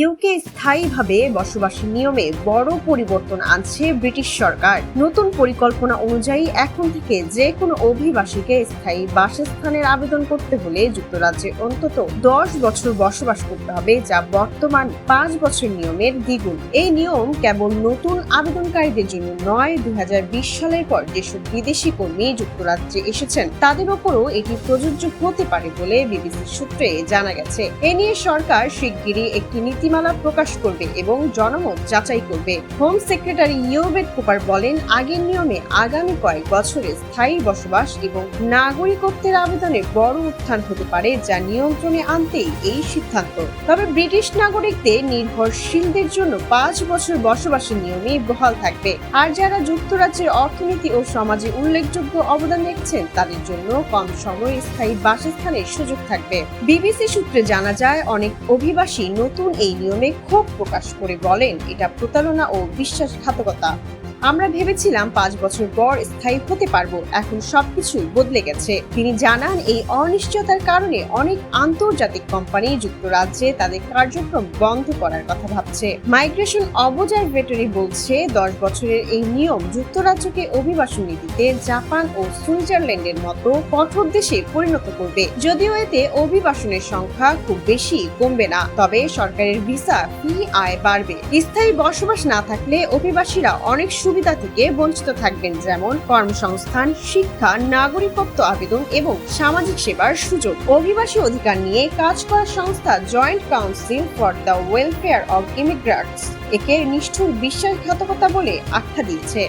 UK স্থায়ীভাবে বসবাসের নিয়মে বড় পরিবর্তন আনছে ব্রিটিশ সরকার। নতুন পরিকল্পনা অনুযায়ী এখন থেকে যে কোনো অভিবাসীকে স্থায়ী বাসস্থানের আবেদন করতে হলে যুক্তরাজ্যে অন্তত দশ বছর বসবাস করতে হবে, যা বর্তমান পাঁচ বছর নিয়মের দ্বিগুণ। এই নিয়ম কেবল নতুন আবেদনকারীদের জন্য নয়, দুই সালের পর যেসব বিদেশি কর্মী যুক্তরাজ্যে এসেছেন, তাদের ওপরও এটি প্রযোজ্য হতে পারে বলে বিবিসির সূত্রে জানা গেছে। এ নিয়ে সরকার শিগগিরই একটি নীতিমালা প্রকাশ করবে এবং জনমত যাচাই করবে। হোম সেক্রেটারি ইয়োবেট কুপার বলেন, আগের নিয়মে আগামী কয়েক বছরে স্থায়ী বসবাস এবং নাগরিকত্বের আবেদনে বড় উত্থান হতে পারে যা নিয়ন্ত্রণে আনতেই এই সিদ্ধান্ত। তবে ব্রিটিশ নাগরিকদের নির্ভরশীলদের জন্য পাঁচ বছর বসবাসের নিয়মে বহাল থাকবে। আর যারা যুক্তরাজ্যের অর্থনীতি ও সমাজে উল্লেখযোগ্য অবদান রেখেছেন, তাদের জন্য কম সময়ে স্থায়ী বাসস্থানের সুযোগ থাকবে। বিবিসি সূত্রে জানা যায়, অনেক অভিবাসী নতুন এই নিয়মে ক্ষোভ প্রকাশ করে বলেন এটা প্রতারণা ও বিশ্বাসঘাতকতা। আমরা ভেবেছিলাম পাঁচ বছর পর স্থায়ী হতে পারব, এখন সবকিছু বদলে গেছে। তিনি জানান, এই অনিশ্চয়তার কারণে অনেক আন্তর্জাতিক কোম্পানি যুক্তরাজ্যে তাদের কার্যক্রম বন্ধ করার কথা ভাবছে। মাইগ্রেশন অবজারভেটরি বলছে, দশ বছরের এই নিয়ম যুক্তরাজ্যকে অভিবাসন নীতিতে জাপান ও সুইজারল্যান্ডের মতো কঠোর দেশে পরিণত করবে। যদিও এতে অভিবাসনের সংখ্যা খুব বেশি কমবে না, তবে সরকারের ভিসা ফি আয় বাড়বে। স্থায়ী বসবাস না থাকলে অভিবাসীরা অনেক সুবিধা থেকে বঞ্চিত থাকবেন, যেমন কর্মসংস্থান, শিক্ষা, নাগরিকত্ব আবেদন এবং সামাজিক সেবার সুযোগ। অভিবাসী অধিকার নিয়ে কাজ করা সংস্থা joint council for the welfare of immigrants একে নিষ্ঠুর বিশ্বাসঘাতকতা বলে আখ্যা দিয়েছে।